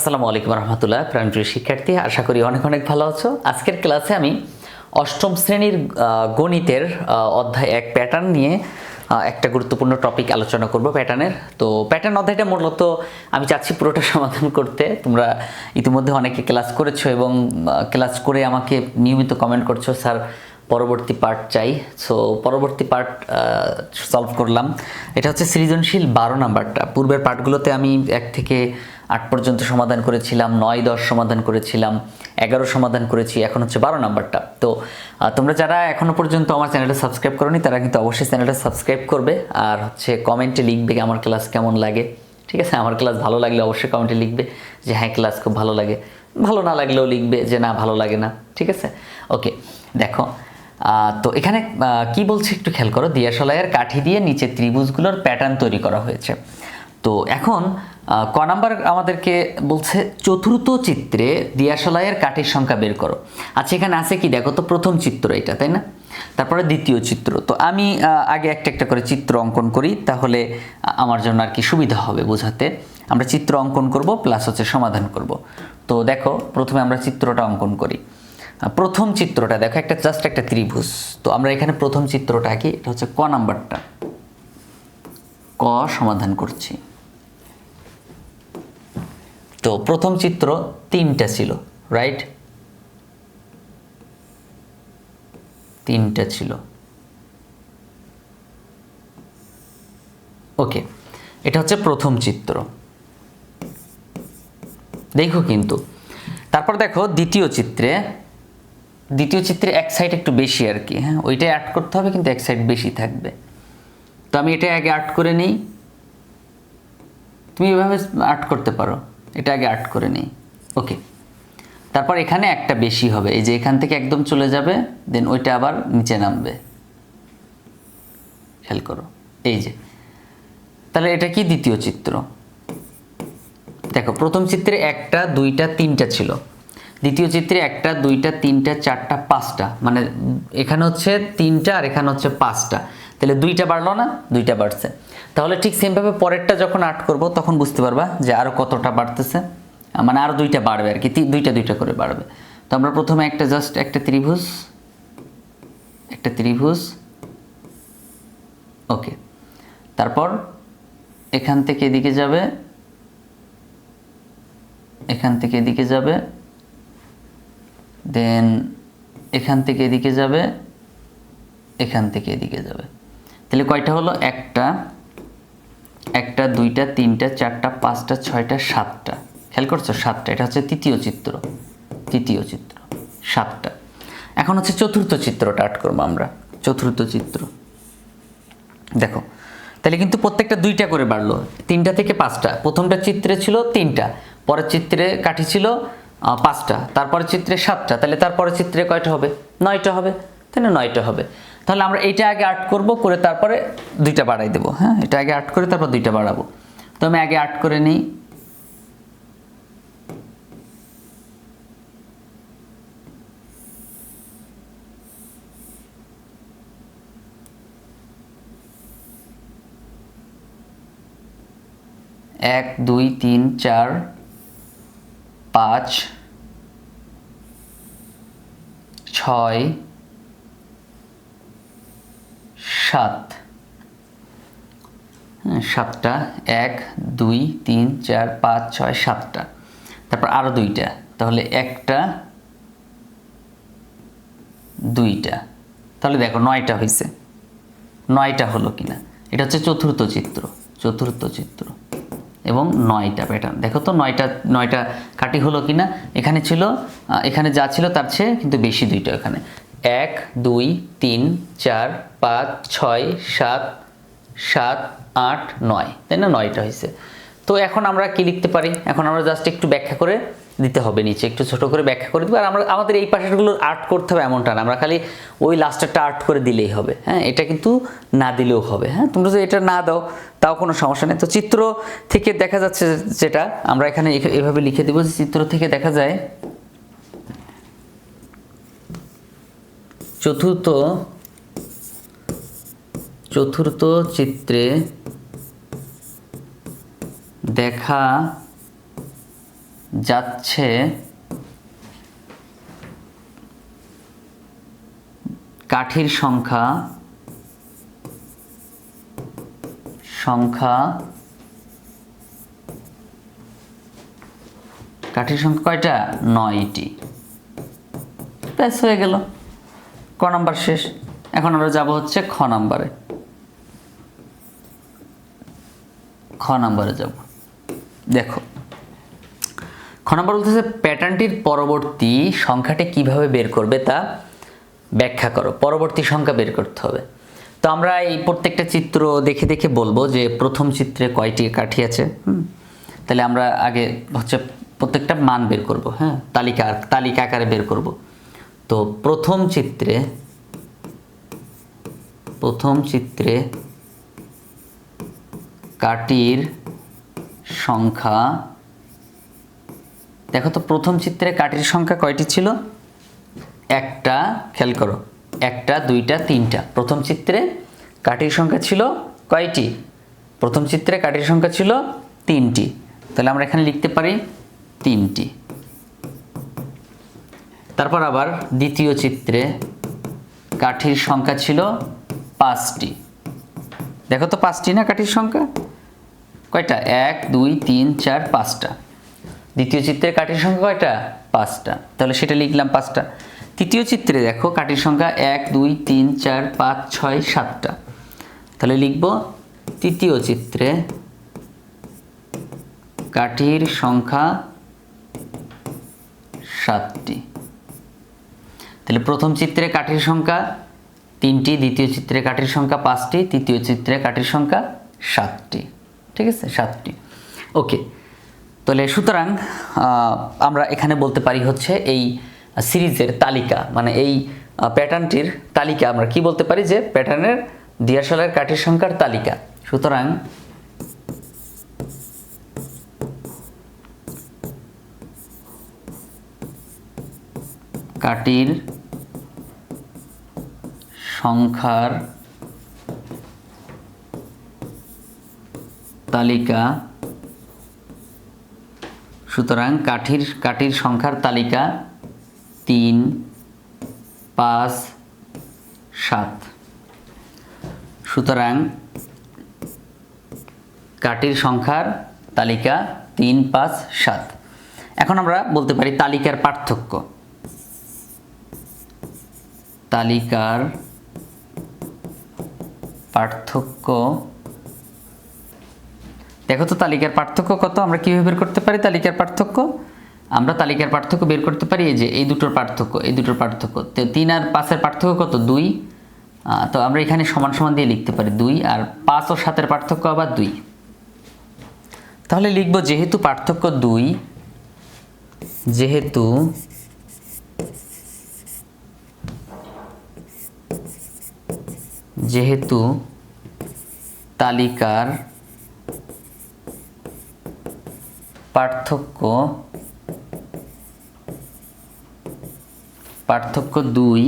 আসসালামু আলাইকুম রহমতুল্লাহ, প্রাণপ্রিয় শিক্ষার্থী, আশা করি অনেক অনেক ভালো আছো। আজকের ক্লাসে আমি অষ্টম শ্রেণির গণিতের অধ্যায় এক প্যাটার্ন নিয়ে একটা গুরুত্বপূর্ণ টপিক আলোচনা করব প্যাটার্নের তো প্যাটার্ন অধ্যায়টা মূলত আমি চাচ্ছি পুরোটা সমাধান করতে। তোমরা ইতিমধ্যে অনেকে ক্লাস করেছ এবং ক্লাস করে আমাকে নিয়মিত কমেন্ট করছ, স্যার, পরবর্তী পার্ট চাই। সো পরবর্তী পার্ট সলভ করলাম। এটা হচ্ছে সৃজনশীল বারো নাম্বারটা। পূর্বের পার্টগুলোতে আমি এক থেকে আট পর্যন্ত সমাধান করেছিলাম, নয়, দশ সমাধান করেছিলাম, এগারো সমাধান করেছি, এখন হচ্ছে বারো নাম্বারটা। তো তোমরা যারা এখনও পর্যন্ত আমার চ্যানেলটা সাবস্ক্রাইব করোনি, তারা কিন্তু অবশ্যই চ্যানেলটা সাবস্ক্রাইব করবে, আর হচ্ছে কমেন্টে লিখবে আমার ক্লাস কেমন লাগে। ঠিক আছে? আমার ক্লাস ভালো লাগলে অবশ্যই কমেন্টে লিখবে যে হ্যাঁ ক্লাস খুব ভালো লাগে। ভালো না লাগলেও লিখবে যে, না, ভালো লাগে না। ঠিক আছে? ওকে, দেখো তো এখানে কি বলছে একটু খেয়াল করো। দিয়াশলাইয়ের কাঠি দিয়ে নিচে ত্রিভুজগুলোর প্যাটার্ন তৈরি করা হয়েছে। তো এখন ক নাম্বার আমাদেরকে বলছে, চতুর্থ চিত্রে দিয়াশলাইয়ের কাঠের সংখ্যা বের করো। আচ্ছা এখানে আছে কি? দেখো তো, প্রথম চিত্র এটা, তাই না? তারপরে দ্বিতীয় চিত্র। তো আমি আগে একটা একটা করে চিত্র অঙ্কন করি, তাহলে আমার জন্য আর কি সুবিধা হবে বোঝাতে। আমরা চিত্র অঙ্কন করব প্লাস হচ্ছে সমাধান করব। তো দেখো, প্রথমে আমরা চিত্রটা অঙ্কন করি। প্রথম চিত্রটা, দেখো, একটা জাস্ট একটা ত্রিভুজ। তো আমরা এখানে প্রথম চিত্রটা আঁকি এটা হচ্ছে ক নাম্বারটা। ক সমাধান করছি। তো প্রথম চিত্র তিনটা ছিল রাইট তিনটা ছিল। ওকে এটা হচ্ছে প্রথম চিত্র। দেখো কিন্তু, তারপর দেখো দ্বিতীয় চিত্রে দ্বিতীয় চিত্রে এক সাইড একটু বেশি আর কি হ্যাঁ? ওইটাই আর্ট করতে হবে কিন্তু এক সাইড বেশি থাকবে। তো আমি এটা আগে আর্ট করে নিই। তুমি এভাবে আর্ট করতে পারো। এটা আগে আর্ট করে নিই। ওকে তারপর এখানে একটা বেশি হবে। এই যে এখান থেকে একদম চলে যাবে দেন ওইটা আবার নিচে নামবে। খেয়াল করো। এই যে। তাহলে এটা কি দ্বিতীয় চিত্র? দেখো, প্রথম চিত্রে একটা, দুইটা, তিনটা ছিল। দ্বিতীয় চিত্রে একটা, দুইটা, তিনটা, চারটা, পাঁচটা। মানে এখানে হচ্ছে তিনটা আর এখানে হচ্ছে পাঁচটা। তাহলে দুইটা বাড়লো না, দুইটা বাড়ছে। তাহলে ঠিক সেমভাবে পরেরটা যখন আর্ট করব, তখন বুঝতে পারবা যে আরও কতটা বাড়তেছে। মানে আরও দুইটা বাড়বে আর কি দুইটা দুইটা করে বাড়বে। তো আমরা প্রথমে একটা জাস্ট একটা ত্রিভুজ একটা ত্রিভুজ। ওকে তারপর এখান থেকে এদিকে যাবে, এখান থেকে এদিকে যাবে দেন এখান থেকে এদিকে যাবে, এখান থেকে এদিকে যাবে। তাহলে কয়টা হলো? একটা একটা, দুইটা, তিনটা, চারটা, পাঁচটা, ছয়টা, সাতটা। খেয়াল করছ? সাতটা। এটা হচ্ছে তৃতীয় চিত্র। তৃতীয় চিত্র। সাতটা। এখন হচ্ছে চতুর্থ চিত্রটা আট করব আমরা। চতুর্থ চিত্র। দেখো, তাহলে কিন্তু প্রত্যেকটা দুইটা করে বাড়লো। তিনটা থেকে পাঁচটা। প্রথমটা চিত্রে ছিল তিনটা। পরের চিত্রে কাঠি ছিল পাঁচটা। তারপরের চিত্রে সাতটা। তাহলে তারপরের চিত্রে কয়টা হবে? নয়টা হবে। তাহলে নয়টা হবে। তাহলে আমরা এইটা আগে আর্ট করব, করে তারপরে দুইটা বাড়াই দেবো। হ্যাঁ এটা আগে আর্ট করে তারপর দুইটা বাড়াবো। তো আমি আগে আর্ট করে নিই। এক, দুই, তিন, চার, পাঁচ, ছয় সাত। হ্যাঁ, সাতটা এক দুই তিন চার পাঁচ ছয় সাতটা। তারপর আরও দুইটা। তাহলে একটা দুইটা। তাহলে দেখো নয়টা হয়েছে নয়টা হলো কিনা? এটা হচ্ছে চতুর্থ চিত্র। চতুর্থ চিত্র। এবং নয়টা প্যাটার্ন দেখো তো নয়টা নয়টা কাটি হলো কিনা? এখানে ছিল এখানে যা ছিল তার চেয়ে কিন্তু বেশি দুইটা এখানে। এক, দুই, তিন, চার, পাঁচ, ছয়, সাত সাত, আট, নয়। তাই না? নয়টা হয়েছে। তো এখন আমরা কি লিখতে পারি? এখন আমরা জাস্ট একটু ব্যাখ্যা করে দিতে হবে নিচে। একটু ছোট করে ব্যাখ্যা করে দিব। আর আমরা আমাদের এই পাশেরগুলো আর্ট করতে হবে এমনটা না। আমরা খালি ওই লাস্টারটা আর্ট করে দিলেই হবে। হ্যাঁ এটা কিন্তু না দিলেও হবে। হ্যাঁ তোমরা যদি এটা না দাও, তাও কোনো সমস্যা নেই। তো চিত্র থেকে দেখা যাচ্ছে যেটা, আমরা এখানে এভাবে লিখে দিব চিত্র থেকে দেখা যায় চতুর্থ চতুর্থ চিত্রে দেখা যাচ্ছে কাঠির সংখ্যা সংখ্যা, কাঠির সংখ্যা কয়টা? নয়টি। ব্যাস, হয়ে গেল। ক নাম্বার শেষ। এখন আমরা যাব হচ্ছে খ নাম্বারে। খ নাম্বারে যাব। দেখো, খ নম্বর বলতেছে, প্যাটার্নটির পরবর্তী সংখ্যাটি কীভাবে বের করবে তা ব্যাখ্যা করো। পরবর্তী সংখ্যা বের করতে হবে। তো আমরা এই প্রত্যেকটা চিত্র দেখে দেখে বলব যে, প্রথম চিত্রে কয়টি কাঠি আছে তাহলে আমরা আগে হচ্ছে প্রত্যেকটা মান বের করব হ্যাঁ? তালিকা তালিকা আকারে বের করব। তো প্রথম চিত্রে প্রথম চিত্রে কাটির সংখ্যা, দেখো তো প্রথম চিত্রে কাঠির সংখ্যা কয়টি ছিল? একটা, খেয়াল করো, একটা, দুইটা, তিনটা। প্রথম চিত্রে কাঠির সংখ্যা ছিল কয়টি? প্রথম চিত্রে কাঠির সংখ্যা ছিল তিনটি। তাহলে আমরা এখানে লিখতে পারি তিনটি। তারপর আবার দ্বিতীয় চিত্রে কাঠির সংখ্যা ছিল পাঁচটি। দেখো তো পাঁচটি না কাঠির সংখ্যা? কয়টা? এক, দুই, তিন, চার, পাঁচটা। দ্বিতীয় চিত্রে কাঠির সংখ্যা কয়টা? পাঁচটা। তাহলে সেটা লিখলাম পাঁচটা। তৃতীয় চিত্রে দেখো কাঠির সংখ্যা এক, দুই, তিন, চার, পাঁচ, ছয়, সাতটা। তাহলে লিখব তৃতীয় চিত্রে কাঠির সংখ্যা সাতটি। তাহলে প্রথম চিত্রে কাঠের সংখ্যা তিনটি, দ্বিতীয় চিত্রে কাঠির সংখ্যা পাঁচটি, তৃতীয় চিত্রে কাঠের সংখ্যা সাতটি। ঠিক আছে? সাতটি। ওকে। তাহলে সুতরাং আমরা এখানে বলতে পারি হচ্ছে এই সিরিজের তালিকা মানে এই প্যাটার্নটির তালিকা। আমরা কি বলতে পারি যে প্যাটার্নের দিয়াশালের কাঠির সংখ্যার তালিকা? সুতরাং কাটির সংখ্যার তালিকা। সুতরাং কাঠির কাঠির সংখ্যার তালিকা তিন, পাঁচ, সাত। সুতরাং কাঠির সংখ্যার তালিকা তিন, পাঁচ, সাত। এখন আমরা বলতে পারি তালিকার পার্থক্য। তালিকার পার্থক্য। দেখো তো তালিকার পার্থক্য কত? আমরা কীভাবে বের করতে পারি তালিকার পার্থক্য? আমরা তালিকার পার্থক্য বের করতে পারি এই যে, এই দুটোর পার্থক্য, এই দুটোর পার্থক্য। তো তিন আর পাঁচের পার্থক্য কত? দুই। তো আমরা এখানে সমান সমান দিয়ে লিখতে পারি দুই আর পাঁচ ও সাতের পার্থক্য আবার দুই। তাহলে লিখব যেহেতু পার্থক্য দুই, যেহেতু যেহেতু তালিকার পার্থক্য পার্থক্য দুই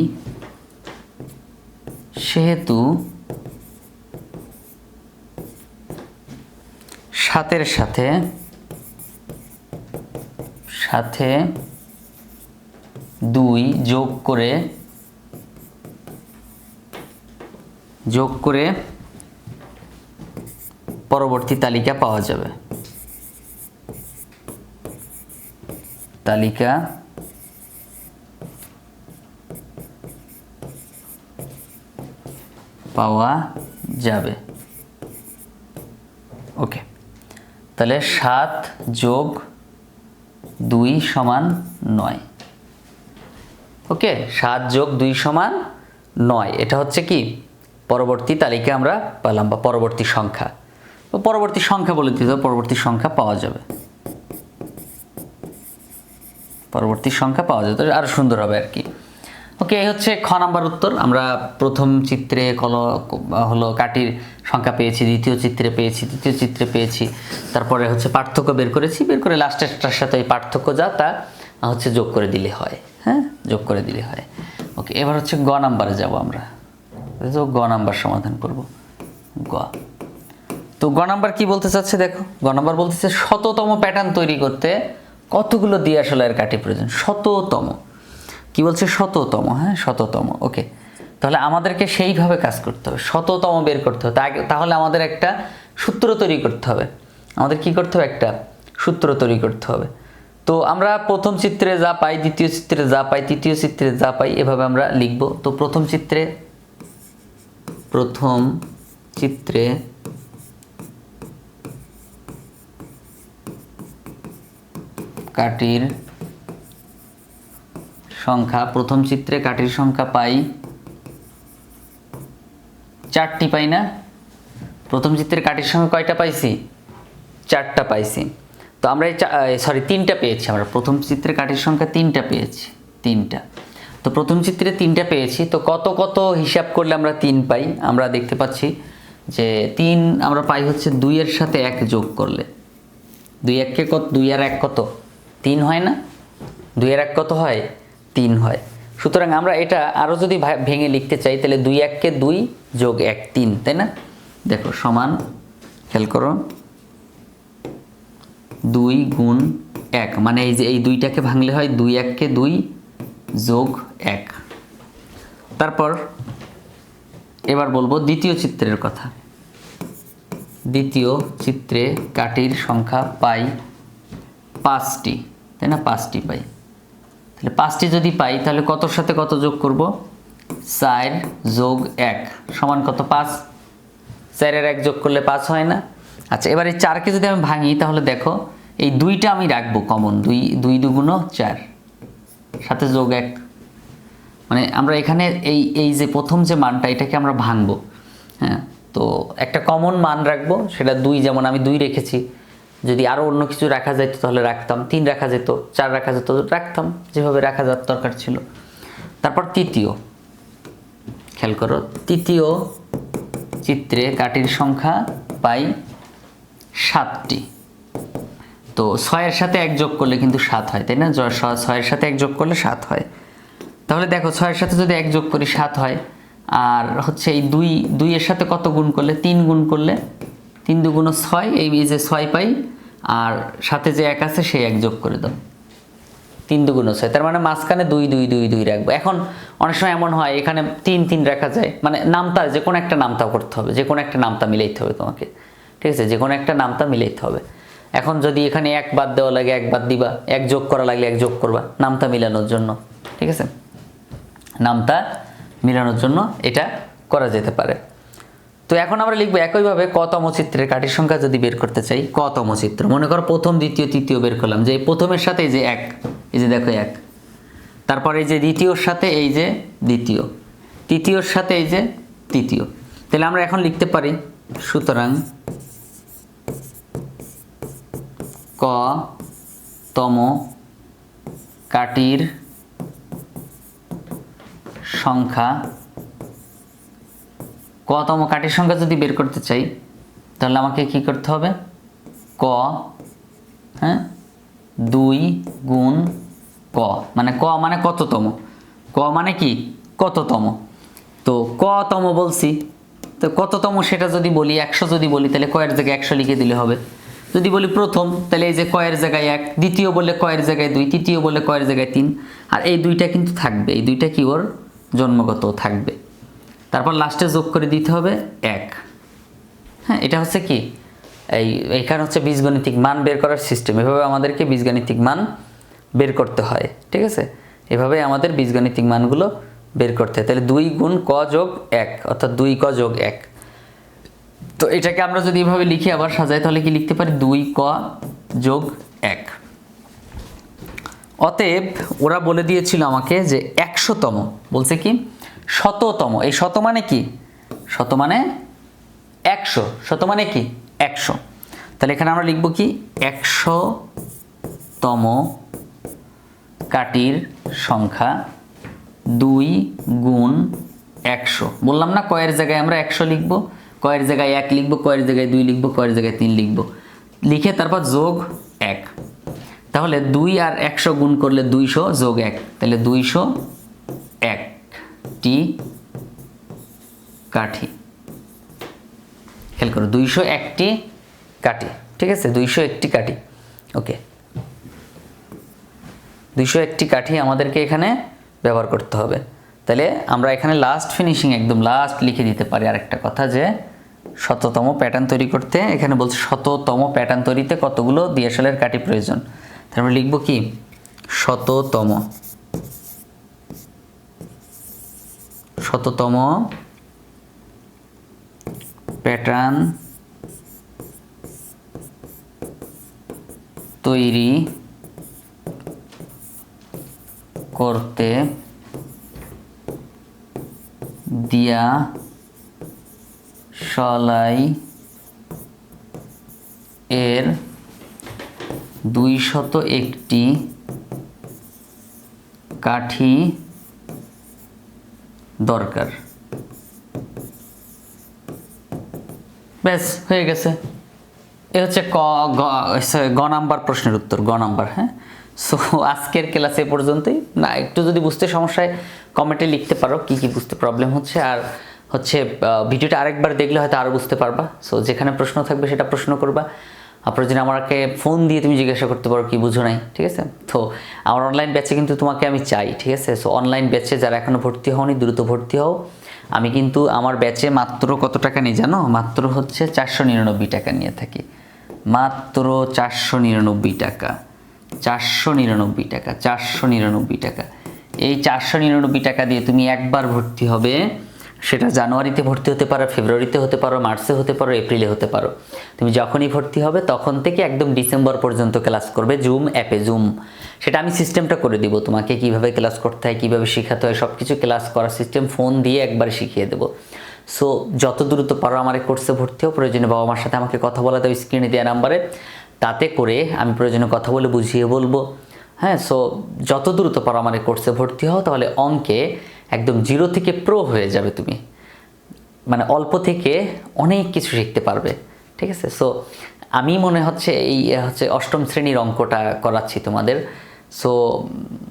সেহেতু সাতের সাথে সাথে দুই যোগ করে যোগ করে পরবর্তী তালিকা পাওয়া যাবে। তালিকা পাওয়া যাবে। ওকে। তাহলে সাত যোগ দুই সমান নয়। ওকে, সাত যোগ দুই সমান নয়। এটা হচ্ছে কি? পরবর্তী তালিকা আমরা পেলাম বা পরবর্তী সংখ্যা। পরবর্তী সংখ্যা বলে দিতে পরবর্তী সংখ্যা পাওয়া যাবে। পরবর্তী সংখ্যা পাওয়া যেত আরও সুন্দর হবে আর কি। ওকে, এই হচ্ছে খ নাম্বার উত্তর। আমরা প্রথম চিত্রে কল, হলো কাটির সংখ্যা পেয়েছি, দ্বিতীয় চিত্রে পেয়েছি, তৃতীয় চিত্রে পেয়েছি, তারপরে হচ্ছে পার্থক্য বের করেছি, বের করে লাস্টেরটার সাথে এই পার্থক্য যা তা হচ্ছে যোগ করে দিলে হয় হ্যাঁ? যোগ করে দিলে হয়। ওকে, এবার হচ্ছে গ নাম্বারে যাব আমরা। তো গ নাম্বার সমাধান করব। গ। তো গ নাম্বার কি বলতে চাচ্ছে দেখো? গ নাম্বার বলতেছে শততম প্যাটার্ন তৈরি করতে কতগুলো দিয়ে আসলে এর কাঠি প্রয়োজন? শততম। কি বলছে? শততম হ্যাঁ? শততম, ওকে। তাহলে আমাদেরকে সেইভাবে কাজ করতে হবে। শততম বের করতে হবে। তাহলে আমাদের একটা সূত্র তৈরি করতে হবে। আমাদের কি করতে হবে? একটা সূত্র তৈরি করতে হবে। তো আমরা প্রথম চিত্রে যা পাই, দ্বিতীয় চিত্রে যা পাই, তৃতীয় চিত্রে যা পাই, এভাবে আমরা লিখব। তো প্রথম চিত্রে প্রথম চিত্রে কাঠির সংখ্যা, প্রথম চিত্রে কাঠির সংখ্যা পাই চারটি পাই না? প্রথম চিত্রে কাঠির সংখ্যা কয়টা পাইছি? চারটা পাইছি। তো আমরা এই সরি তিনটা পেয়েছি আমরা। প্রথম চিত্রে কাঠির সংখ্যা তিনটা পেয়েছি, তিনটা। তো প্রথম চিত্রে তিনটা পেয়েছি। তো কত কত হিসাব করলে আমরা তিন পাই? আমরা দেখতে পাচ্ছি যে তিন আমরা পাই হচ্ছে দুইয়ের সাথে এক যোগ করলে। দুই এককে কত? দুই আর এক কত? তিন হয় না? দুই আর এক কত হয়? তিন হয়। সুতরাং আমরা এটা আরও যদি ভেঙে লিখতে চাই, তাহলে দুই এককে দুই যোগ এক তিন, তাই না? দেখো, সমান, খেয়াল করো। দুই গুণ এক মানে এই যে এই দুইটাকে ভাঙলে হয় দুই এককে দুই যোগ এক। তারপর এবার বলব দ্বিতীয় চিত্রের কথা। দ্বিতীয় চিত্রে কাঠির সংখ্যা পাই পাঁচটি। তাই না? পাঁচটি পাই। তাহলে পাঁচটি যদি পাই, তাহলে কতর সাথে কত যোগ করব? চার যোগ এক। সমান কত? পাঁচ। চারের এক যোগ করলে পাঁচ হয় না। আচ্ছা এবার এই চারকে যদি আমি ভাঙি, তাহলে দেখো, এই দুইটা আমি রাখব কমন দুই দুই দুগুণ চার। সাথে যোগ এক। মানে আমরা এখানে এই এই যে প্রথম যে মানটা, এটাকে আমরা ভাঙব। হ্যাঁ তো একটা কমন মান রাখব, সেটা দুই, যেমন আমি দুই রেখেছি। যদি আরও অন্য কিছু রাখা যেত তাহলে রাখতাম। তিন রাখা যেত, চার রাখা যেত রাখতাম। যেভাবে রাখা যাওয়ার দরকার ছিল। তারপর তৃতীয়। খেয়াল করো, তৃতীয় চিত্রে কাঠির সংখ্যা পাই সাতটি। তো ছয়ের সাথে এক যোগ করলে কিন্তু সাত হয়, তাই না? ছয়ের সাথে এক যোগ করলে সাত হয়। তাহলে দেখো, ছয়ের সাথে যদি এক যোগ করি সাত হয়, আর হচ্ছে এই দুই, দুইয়ের সাথে কত গুণ করলে? তিন গুণ করলে? তিন দুগুণ ছয়, এই যে ছয় পাই, আর সাথে যে এক আছে সেই এক যোগ করে দাও। তিন দুগুণ ছয়, তার মানে মাঝখানে দুই দুই দুই দুই রাখব। এখন অনেক সময় এমন হয়, এখানে তিন তিন রাখা যায় মানে নামতা, যে কোনো একটা নামতা করতে হবে, যে কোনো একটা নামতা মিলাইতে হবে তোমাকে, ঠিক আছে? যে কোনো একটা নামতা মিলাইতে হবে। এখন যদি এখানে এক বাদ দেওয়া লাগে, এক বাদ দিবা, এক যোগ করা লাগলে এক যোগ করবা। নামতা মিলানোর জন্য, ঠিক আছে? নামতা মিলানোর জন্য এটা করা যেতে পারে। তো এখন আমরা লিখব একইভাবে কতম চিত্রের কাঠির সংখ্যা যদি বের করতে চাই কতম চিত্র। মনে করো প্রথম, দ্বিতীয়, তৃতীয় বের করলাম। যে প্রথমের সাথে এই যে এক, এই যে দেখো এক। তারপর এই যে দ্বিতীয়র সাথে এই যে দ্বিতীয়। তৃতীয়র সাথে এই যে তৃতীয়। তাহলে আমরা এখন লিখতে পারি, সুতরাং ক তম কাটির সংখ্যা। কতম কাঠির সংখ্যা যদি বের করতে চাই, তাহলে আমাকে কি করতে হবে? ক হ্যাঁ? দুই গুণ ক। মানে ক মানে কততম? ক মানে কি? কততম। তো কতম বলছি। তো কততম সেটা যদি বলি, একশো যদি বলি, তাহলে কয়ের জায়গায় একশো লিখে দিলে হবে। যদি বলি প্রথম, তাহলে এই যে কয়ের জায়গায় এক, দ্বিতীয় বললে কয়ের জায়গায় দুই, তৃতীয় বললে কয়ের জায়গায় তিন। আর এই দুইটা কিন্তু থাকবে, এই দুইটা কি ওর জন্মগত থাকবে। তারপর লাস্টে যোগ করে দিতে হবে এক। হ্যাঁ এটা হচ্ছে কি? এই, এখানে হচ্ছে বীজগণিতিক মান বের করার সিস্টেম এভাবে আমাদেরকে বীজগণিতিক মান বের করতে হয়, ঠিক আছে? এভাবে আমাদের বীজগণিতিক মানগুলো বের করতে হয়। তাহলে দুই গুণ ক যোগ এক, অর্থাৎ দুই ক যোগ এক। তো এটাকে আমরা যদি এভাবে লিখি আবার সাজাই, তাহলে কি লিখতে পারি? দুই ক যোগ এক। অতএব ওরা বলে দিয়েছিল আমাকে যে একশোতম। বলছে কি? শততম। এই শত মানে কি? শত মানে একশো। শত মানে কি? একশো। তাহলে এখানে আমরা লিখব কি? একশোতম কাটির সংখ্যা দুই গুণ একশো। বললাম না কয়ের জায়গায় আমরা একশো লিখব? কয়ের জায়গায় এক লিখব, কয়ের জায়গায় দুই লিখব, কয়ের জায়গায় তিন লিখব। লিখে তারপর যোগ এক। তাহলে দুই আর একশো গুণ করলে দুইশো, যোগ এক। তাহলে দুইশো একটি কাঠি। খেয়াল করো, দুইশো একটি কাঠি। ঠিক আছে? দুইশো একটি কাঠি। ওকে। দুইশো একটি কাঠি আমাদেরকে এখানে ব্যবহার করতে হবে। তাহলে আমরা এখানে লাস্ট ফিনিশিং একদম লাস্ট লিখে দিতে পারি আরেকটা কথা যে শততম প্যাটার্ন তৈরি করতে, এখানে বলছে শততম প্যাটার্ন তৈরিতে কতগুলো দিয়াশালের কাঠি প্রয়োজন? তারপর লিখব কি? শততম শততম প্যাটার্ন তৈরি করতে দিয়া সলাই এর দুইশত একটি কাঠি দরকার। ব্যাস, হয়ে গেছে। এ হচ্ছে ক, গ নাম্বার প্রশ্নের উত্তর, গ নাম্বার হ্যাঁ? সো আজকের ক্লাস এ পর্যন্তই। না, একটু যদি বুঝতে সমস্যায় কমেন্টে লিখতে পারো, কি কি বুঝতে প্রবলেম হচ্ছে। আর হচ্ছে ভিডিওটা আরেকবার দেখলে হয়তো আরও বুঝতে পারবা। সো যেখানে প্রশ্ন থাকবে সেটা প্রশ্ন করবা। আপনার যদি আমাকে ফোন দিয়ে তুমি জিজ্ঞাসা করতে পারো কি বুঝো নাই, ঠিক আছে? তো, আমার অনলাইন ব্যাচে কিন্তু তোমাকে আমি চাই, ঠিক আছে? সো অনলাইন ব্যাচে যারা এখনও ভর্তি হওনি, দ্রুত ভর্তি হও। আমি কিন্তু আমার ব্যাচে মাত্র কত টাকা নিই জানো? মাত্র হচ্ছে চারশো নিরানব্বই টাকা নিয়ে থাকি। মাত্র চারশো নিরানব্বই টাকা। চারশো নিরানব্বই টাকা, চারশো নিরানব্বই টাকা। এই চারশো নিরানব্বই টাকা দিয়ে তুমি একবার ভর্তি হবে সেটা জানুয়ারিতে ভর্তি হতে পারো, ফেব্রুয়ারিতে হতে পারো, মার্চে হতে পারো, এপ্রিলে হতে পারো। তুমি যখনই ভর্তি হবে, তখন থেকে একদম ডিসেম্বর পর্যন্ত ক্লাস করবে, জুম অ্যাপে, জুম। সেটা আমি সিস্টেমটা করে দিব তোমাকে, কীভাবে ক্লাস করতে হয়, কীভাবে শেখাতে হয় সব কিছু ক্লাস করার সিস্টেম ফোন দিয়ে একবার শিখিয়ে দেবো। সো, যত দ্রুত পারো আমার এই কোর্সে ভর্তি হও, প্রয়োজনে বাবা মার সাথে আমাকে কথা বলা দাও, স্ক্রিনে দেওয়া নাম্বারে। তাতে করে আমি প্রয়োজনে কথা বলে বুঝিয়ে বলব। হ্যাঁ সো, যত দ্রুত পারো আমার এই কোর্সে ভর্তি হও, তাহলে অঙ্কে একদম জিরো থেকে প্রো হয়ে যাবে তুমি। মানে অল্প থেকে অনেক কিছু শিখতে পারবে, ঠিক আছে? সো আমি মনে হচ্ছে এই হচ্ছে অষ্টম শ্রেণির অঙ্কটা করাচ্ছি তোমাদের। সো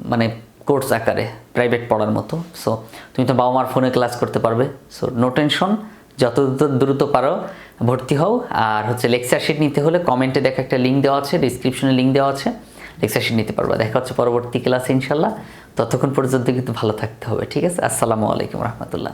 মানে কোর্স আকারে, প্রাইভেট পড়ার মতো। সো তুমি তো বাবা মার ফোনে ক্লাস করতে পারবে। সো নো টেনশন যত দ্রুত- পারো, ভর্তি হও। আর হচ্ছে লেকচার শিট নিতে হলে কমেন্টে দেখা একটা লিঙ্ক দেওয়া আছে ডিসক্রিপশনে লিঙ্ক দেওয়া আছে। লেকচার শিট নিতে পারবা। দেখা হচ্ছে পরবর্তী ক্লাসে ইনশাল্লাহ। ততক্ষণ পর্যন্ত কিন্তু ভালো থাকতে হবে ঠিক আছে? আসসালামু আলাইকুম রহমতুল্লাহ।